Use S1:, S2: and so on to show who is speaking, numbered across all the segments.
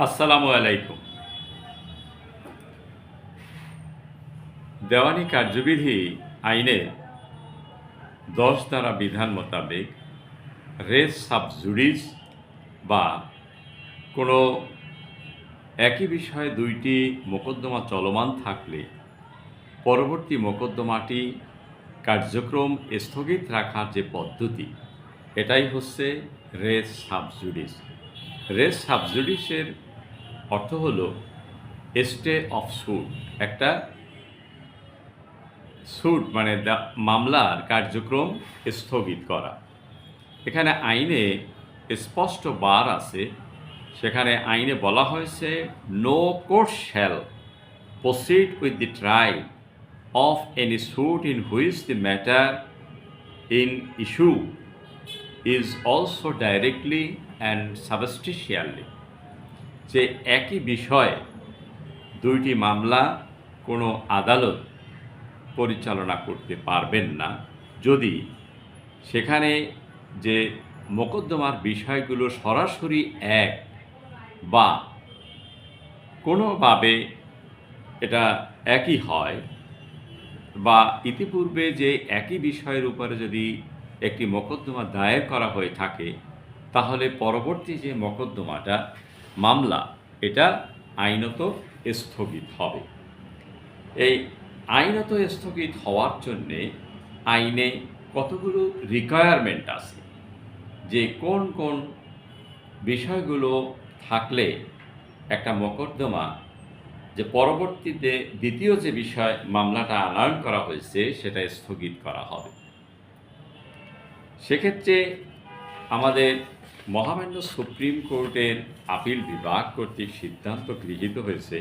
S1: আসসালামু আলাইকুম। দেওয়ানি কার্যবিধি আইনের দশ দ্বারা বিধান মোতাবেক রেস সাবজুডিস বা কোনো একই বিষয়ে দুইটি মোকদ্দমা চলমান থাকলে পরবর্তী মোকদ্দমাটি কার্যক্রম স্থগিত রাখার যে পদ্ধতি, এটাই হচ্ছে রেস সাবজুডিস রেস সাবজুডিসের অর্থ হল স্টে অফ সুট একটা সুট মানে মামলার কার্যক্রম স্থগিত করা। এখানে আইনে স্পষ্ট বার আছে, সেখানে আইনে বলা হয়েছে no court shall proceed with the trial of any suit in which the matter in issue is also directly and substantially যে একই বিষয়ে দুইটি মামলা কোনো আদালত পরিচালনা করতে পারবেন না, যদি সেখানে যে মোকদ্দমার বিষয়গুলো সরাসরি এক বা কোনোভাবে এটা একই হয় বা ইতিপূর্বে যে একই বিষয়ের উপরে যদি একটি মোকদ্দমা দায়ের করা হয়ে থাকে তাহলে পরবর্তী যে মকদ্দমাটা, মামলা, এটা আইনত স্থগিত হবে। এই আইনত স্থগিত হওয়ার জন্যে আইনে কতগুলো রিকোয়ারমেন্ট আছে, যে কোন কোন বিষয়গুলো থাকলে একটা মকদ্দমা, যে পরবর্তীতে দ্বিতীয় যে বিষয়, মামলাটা আনয়ন করা হয়েছে, সেটা স্থগিত করা হবে। সেক্ষেত্রে আমাদের মহামান্য সুপ্রিম কোর্টের আপিল বিভাগ কর্তৃক সিদ্ধান্ত গৃহীত হয়েছে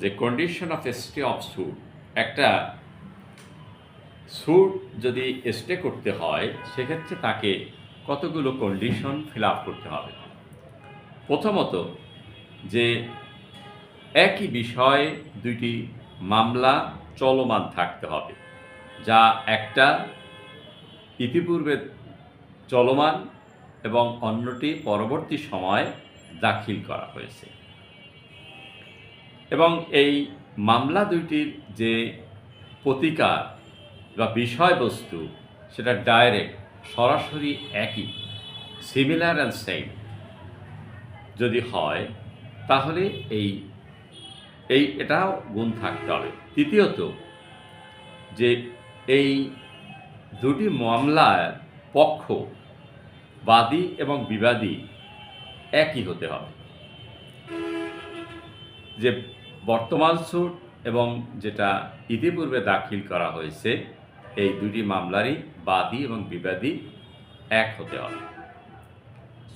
S1: যে condition of stay of suit একটা সুট যদি স্টে করতে হয়, সেক্ষেত্রে তাকে কতগুলো কন্ডিশন ফিল আপ করতে হবে। প্রথমত যে একই বিষয়ে দুইটি মামলা চলমান থাকতে হবে, যা একটা ইতিপূর্বে চলমান এবং অন্যটি পরবর্তী সময় দাখিল করা হয়েছে। এবং এই মামলা দুইটির যে প্রতিকার বা বিষয়বস্তু, সেটা ডাইরেক্ট সরাসরি একই সিমিলার অ্যান্ড সেম যদি হয়, তাহলে এই এই এটাও গুণ থাকতে হবে। তৃতীয়ত, যে এই দুটি মামলার পক্ষ বাদী এবং বিবাদী একই হতে হবে। যে বর্তমান সুট এবং যেটা ইতিপূর্বে দাখিল করা হয়েছে, এই দুটি মামলারই বাদী এবং বিবাদী এক হতে হবে।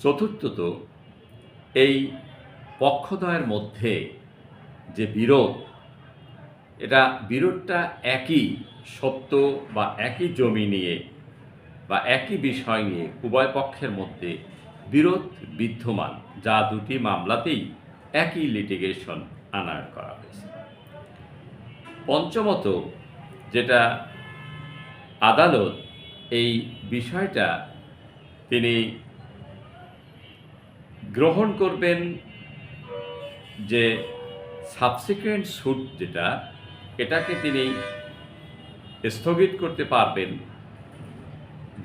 S1: চতুর্থত, এই পক্ষদ্বয়ের মধ্যে যে বিরোধ, এটা বিরোধটা একই সত্য বা একই জমি নিয়ে বা একই বিষয় নিয়ে উভয় পক্ষের মধ্যে বিরোধ বিদ্যমান, যা দুটি মামলাতেই একই লিটিগেশন আনায়ন করা হয়েছে। পঞ্চমত, যেটা আদালত এই বিষয়টা তিনি গ্রহণ করবেন যে সাবসিকুয়েন্ট সুট যেটা, এটাকে তিনি স্থগিত করতে পারবেন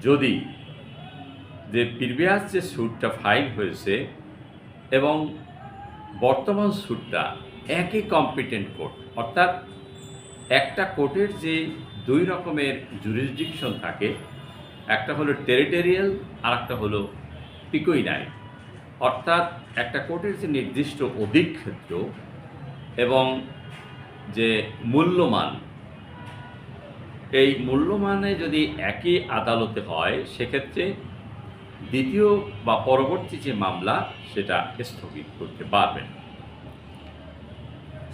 S1: যদি যে প্রিভিয়াস যে স্যুটটা ফাইল হয়েছে এবং বর্তমান স্যুটটা একই কম্পিটেন্ট কোর্ট অর্থাৎ একটা কোর্টের যে দুই রকমের জুরিসডিকশন থাকে, একটা হলো টেরিটোরিয়াল আর একটা হলো পিকুইনারি অর্থাৎ একটা কোর্টের যে নির্দিষ্ট অধিক্ষেত্র এবং যে মূল্যমান এই মূল্যমানে যদি একই আদালতে হয়, সেক্ষেত্রে দ্বিতীয় বা পরবর্তী যে মামলা, সেটা স্থগিত করতে পারবেন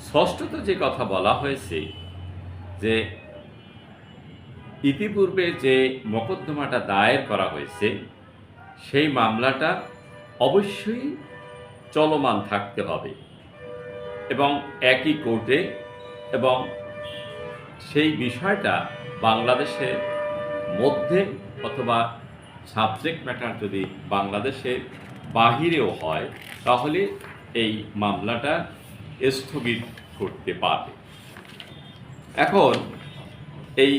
S1: ষষ্ঠত যে কথা বলা হয়েছে, যে ইতিপূর্বে যে মোকদ্দমাটা দায়ের করা হয়েছে, সেই মামলাটা অবশ্যই চলমান থাকতে হবে এবং একই কোর্টে এবং সেই বিষয়টা বাংলাদেশের মধ্যে অথবা সাবজেক্ট ম্যাটার যদি বাংলাদেশের বাহিরেও হয়, তাহলে এই মামলাটা স্থগিত করতে পারবে এখন এই,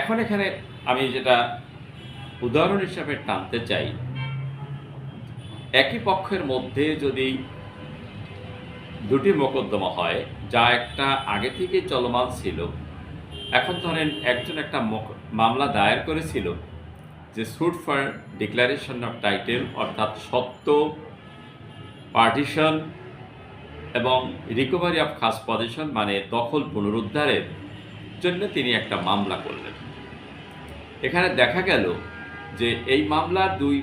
S1: এখন এখানে আমি যেটা উদাহরণ হিসাবে টানতে চাই, একই পক্ষের মধ্যে যদি দুটি মোকদ্দমা হয় যা একটা আগে থেকে চলমান ছিল। এখন ধরেন একজন একটা মামলা দায়ের করেছিল যে suit for declaration of title অর্থাৎ সত্য পার্টিশন এবং রিকভারি অফ খাস পজিশন মানে দখল পুনরুদ্ধারের জন্য তিনি একটা মামলা করলেন। এখানে দেখা গেল যে এই মামলার দুই,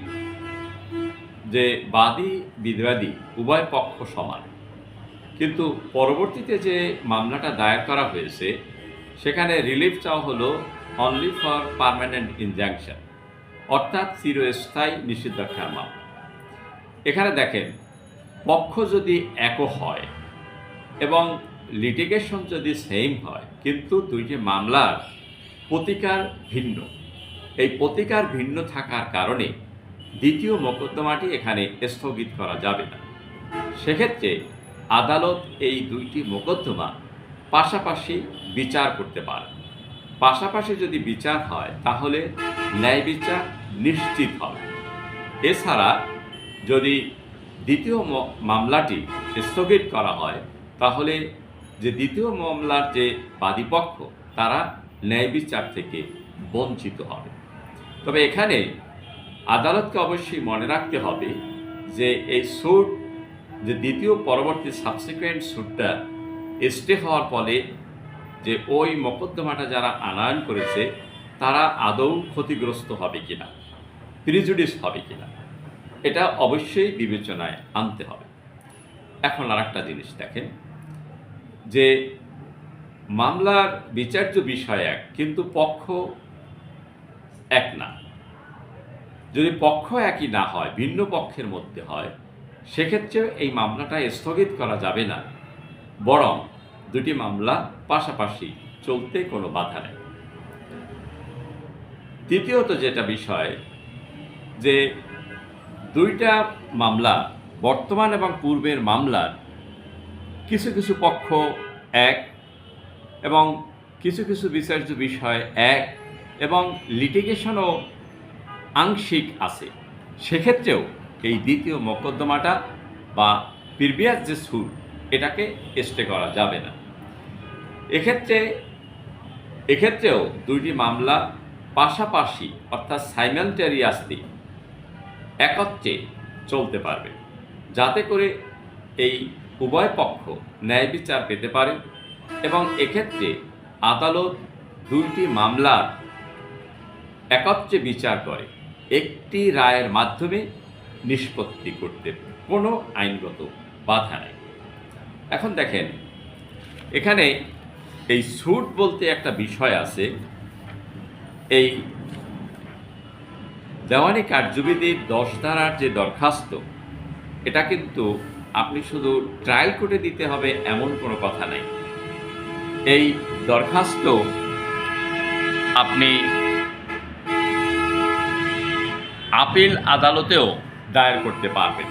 S1: যে বাদী বিবাদী উভয় পক্ষ সমান। কিন্তু পরবর্তীতে যে মামলাটা দায়ের করা হয়েছে, সেখানে রিলিফ চাওয়া হলো অনলি ফর পার্মানেন্ট ইনজাংশন অর্থাৎ চিরস্থায়ী নিষেধাজ্ঞার মামলা। এখানে দেখেন, পক্ষ যদি একও হয় এবং লিটিগেশন যদি সেম হয়, কিন্তু দুইটি মামলার প্রতিকার ভিন্ন। এই প্রতিকার ভিন্ন থাকার কারণে দ্বিতীয় মোকদ্দমাটি এখানে স্থগিত করা যাবে না। সেক্ষেত্রে আদালত এই দুইটি মোকদ্দমা পাশাপাশি বিচার করতে পারে। পাশাপাশি যদি বিচার হয়, তাহলে ন্যায় বিচার নিশ্চিত হবে। এছাড়া যদি দ্বিতীয় মামলাটি স্থগিত করা হয়, তাহলে যে দ্বিতীয় মামলার যে বাদীপক্ষ, তারা ন্যায় বিচার থেকে বঞ্চিত হবে। তবে এখানে আদালতকে অবশ্যই মনে রাখতে হবে যে এই সুট যে দ্বিতীয় পরবর্তী সাবসিকুয়েন্ট সুটটা স্টে হওয়ার ফলে যে ওই মোকদ্দমাটা যারা আনায়ন করেছে, তারা আদৌ ক্ষতিগ্রস্ত হবে কিনা প্রিজুডিস হবে কিনা, এটা অবশ্যই বিবেচনায় আনতে হবে। এখন আর একটা জিনিস দেখেন, যে মামলার বিচার্য বিষয় এক কিন্তু পক্ষ এক না। যদি পক্ষ একই না হয়, ভিন্ন পক্ষের মধ্যে হয় সেক্ষেত্রে এই মামলাটা স্থগিত করা যাবে না। বরং দুটি মামলা পাশাপাশি চলতে কোনো বাধা নেই। তৃতীয়ত যেটা বিষয়, যে দুইটা মামলা, বর্তমান এবং পূর্বের মামলার কিছু কিছু পক্ষ এক এবং কিছু কিছু বিচার্য বিষয় এক এবং লিটিগেশনও আংশিক আছে। সেক্ষেত্রেও এই দ্বিতীয় মকদ্দমাটা বা প্রিভিয়াস যে সুর, এটাকে স্টে করা যাবে না। এক্ষেত্রে, এক্ষেত্রেও দুইটি মামলা পাশাপাশি, অর্থাৎ সাইমেলটেরিয়াসলি একত্রে চলতে পারবে। যাতে করে এই উভয় পক্ষ ন্যায় বিচার পেতে পারে এবং এক্ষেত্রে আদালত দুইটি মামলার একত্রে বিচার করে। একটি রায়ের মাধ্যমে নিষ্পত্তি করতে কোনো আইনগত বাধা নেই। এখন দেখেন, এখানে এই সুট বলতে একটা বিষয় আছে। এই দেওয়ানি কার্যবিধির দশ ধারার যে দরখাস্ত, এটা কিন্তু আপনি শুধু ট্রায়াল কোর্টে দিতে হবে এমন কোনো কথা নেই। এই দরখাস্ত আপনি আপিল আদালতেও দায়ের করতে পারবেন।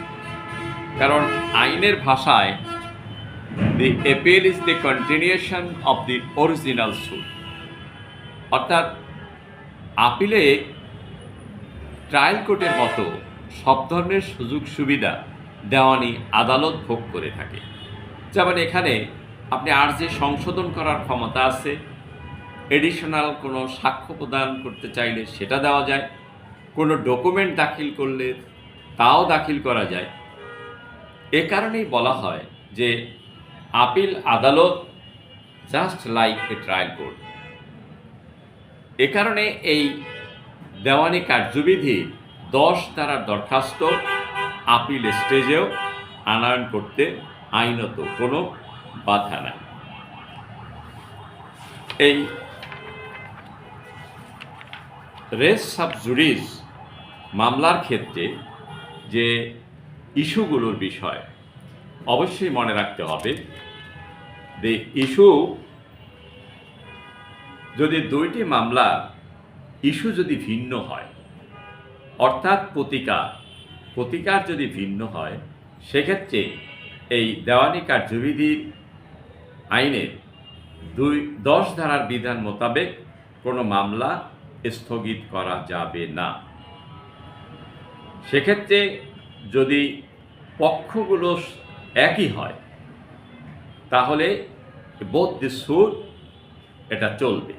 S1: কারণ আইনের ভাষায় the appeal is the continuation of the original suit অর্থাৎ আপিলে ট্রায়াল কোর্টের মতো সব ধরনের সুযোগ সুবিধা দেওয়ানি আদালত ভোগ করে থাকে। যেমন এখানে আপনি আর যে সংশোধন করার ক্ষমতা আছে এডিশনাল কোনো সাক্ষ্য প্রদান করতে চাইলে সেটা দেওয়া যায়। কোনো ডকুমেন্ট দাখিল করলে তাও দাখিল করা যায়। এ কারণেই বলা হয় যে, আপিল আদালত just like a trial court. এ কারণে এই দেওয়ানি কার্যবিধি দশ ধারার দরখাস্ত, আপিল স্টেজেও আনয়ন করতে আইনত কোনো বাধা নাই। এই রেস সাব জুডিস মামলার ক্ষেত্রে যে ইস্যুগুলোর বিষয় অবশ্যই মনে রাখতে হবে। যে ইস্যু যদি দুইটি মামলা ইস্যু যদি ভিন্ন হয়, অর্থাৎ প্রতিকার প্রতিকার যদি ভিন্ন হয়, সেক্ষেত্রে এই দেওয়ানি কার্যবিধির আইনের দুই, দশ ধারার বিধান মোতাবেক কোনো মামলা স্থগিত করা যাবে না। সেক্ষেত্রে যদি পক্ষগুলো একই হয়, তাহলে বোধ দি সুর এটা চলবে।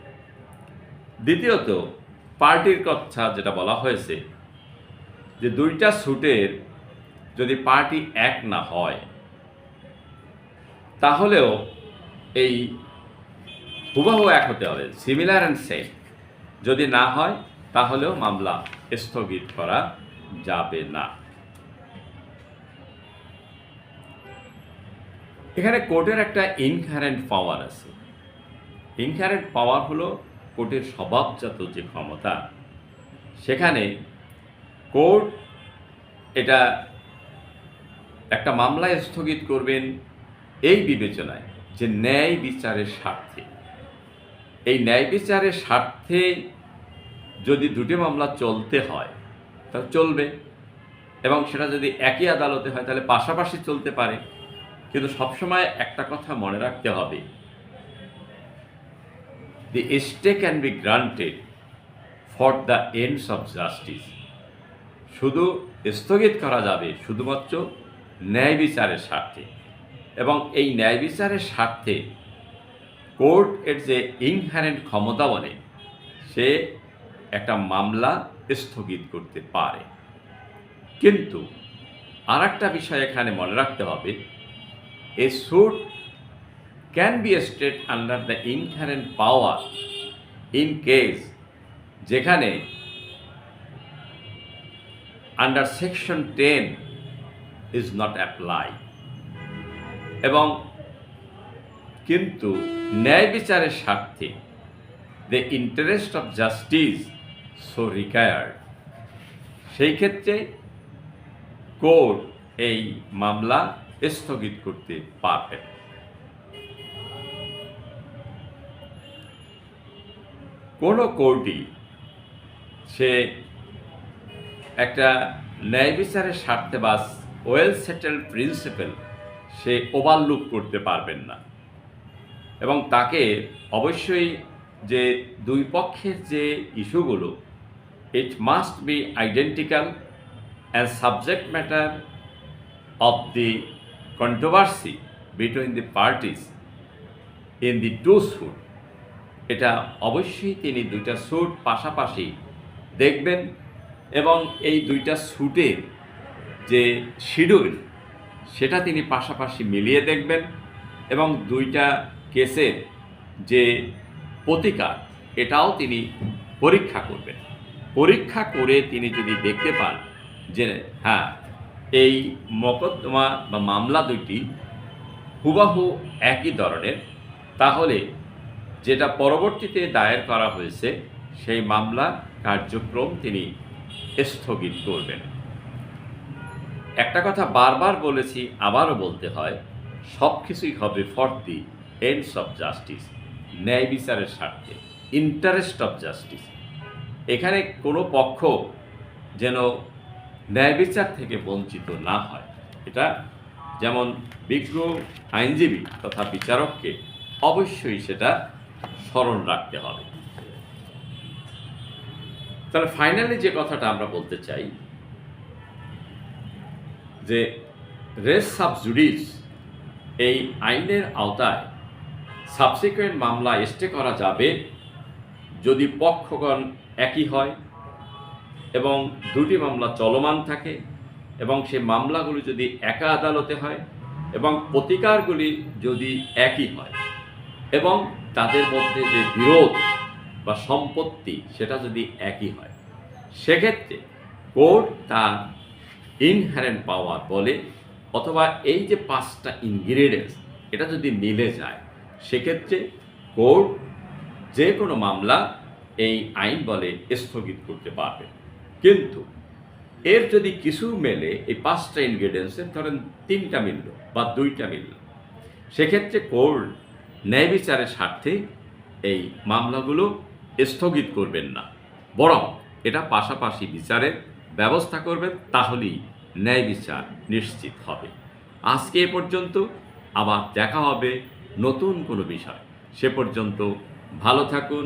S1: দ্বিতীয়ত, পার্টির কথা যেটা বলা হয়েছে, যে দুইটা সুটের যদি পার্টি এক না হয়, তাহলেও এই হুবাহু এক হতে হবে। সিমিলার অ্যান্ড সেম যদি না হয়, তাহলেও মামলা স্থগিত করা যাবে না। এখানে কোর্টের একটা ইনহারেন্ট পাওয়ার আছে। ইনহারেন্ট পাওয়ার হলো কোর্টের স্বভাবজাত যে ক্ষমতা, সেখানে কোর্ট এটা একটা মামলায় স্থগিত করবেন এই বিবেচনায় যে ন্যায় বিচারের স্বার্থে। এই ন্যায় বিচারের স্বার্থে যদি দুটি মামলা চলতে হয় তাহলে চলবে। এবং সেটা যদি একই আদালতে হয়, তাহলে পাশাপাশি চলতে পারে। কিন্তু সবসময় একটা কথা মনে রাখতে হবে। The stay can be granted for the ends of justice শুধু স্থগিত করা যাবে শুধুমাত্র ন্যায় বিচারের স্বার্থে। এবং এই ন্যায় বিচারের স্বার্থে কোর্ট এর যে ইনহারেন্ট ক্ষমতা বলে, সে একটা মামলা স্থগিত করতে পারে। কিন্তু আর একটা বিষয় এখানে মনে রাখতে হবে, a suit can be stayed under the inherent power in case যেখানে under section ten is not apply এবং কিন্তু ন্যায় বিচারের স্বার্থে the interest of justice so required সেই ক্ষেত্রে কোর্ট এই মামলা স্থগিত করতে পারবেন কোনো কোর্টই সে একটা ন্যায় বিচারের স্বার্থে বাস ওয়েল সেটেল প্রিন্সিপাল সে ওভারলুক করতে পারবেন না। এবং তাকে অবশ্যই যে দুই পক্ষের যে ইস্যুগুলো it must be identical as subject matter of the controversy between the parties in the two suit এটা অবশ্যই তিনি দুইটা স্যুট পাশাপাশি দেখবেন এবং এই দুইটা স্যুটের যে শিডিউল সেটা তিনি পাশাপাশি মিলিয়ে দেখবেন এবং দুইটা কেসের যে প্রতিকার, এটাও তিনি পরীক্ষা করবেন। পরীক্ষা করে তিনি যদি দেখতে পান যে হ্যাঁ এই মকদ্দমা বা মামলা দুইটি হুবাহু একই ধরনের, তাহলে যেটা পরবর্তীতে দায়ের করা হয়েছে, সেই মামলা কার্যক্রম তিনি স্থগিত করবেন। একটা কথা বারবার বলেছি, আবারও বলতে হয়, সব কিছুই হবে for the ends of justice ন্যায় বিচারের স্বার্থে ইন্টারেস্ট অফ জাস্টিস এখানে কোনো পক্ষ যেন ন্যায় বিচার থেকে বঞ্চিত না হয়। এটা যেমন বিজ্ঞ আইনজীবী তথা বিচারককে অবশ্যই সেটা স্মরণ রাখতে হবে। তাহলে ফাইনালি যে কথাটা আমরা বলতে চাই, যে রেস সাব জুডিস এই আইনের আওতায় সাবসিকুয়েন্ট মামলা স্টে করা যাবে যদি পক্ষগণ একই হয় এবং দুটি মামলা চলমান থাকে এবং সে মামলাগুলি যদি একা আদালতে হয় এবং প্রতিকারগুলি যদি একই হয় এবং তাদের মধ্যে যে বিরোধ বা সম্পত্তি সেটা যদি একই হয়, সেক্ষেত্রে কোর্ট তার ইনহারেন্ট পাওয়ার বলে অথবা এই যে পাঁচটা ইনগ্রিডিয়েন্টস এটা যদি মিলে যায়, সেক্ষেত্রে কোর্ট যে কোনো মামলা এই আইন বলে স্থগিত করতে পারবে। কিন্তু এর যদি কিছু মেলে, এই পাঁচটা ইনগ্রিডিয়েন্টসের ধরেন তিনটা মিলল বা দুইটা মিলল, সেক্ষেত্রে কোর্ট ন্যায় বিচারের স্বার্থে এই মামলাগুলো স্থগিত করবেন না। বরং এটা পাশাপাশি বিচারের ব্যবস্থা করবেন, তাহলেই ন্যায় বিচার নিশ্চিত হবে। আজকে এ পর্যন্ত আবার দেখা হবে নতুন কোনো বিষয়। সে পর্যন্ত ভালো থাকুন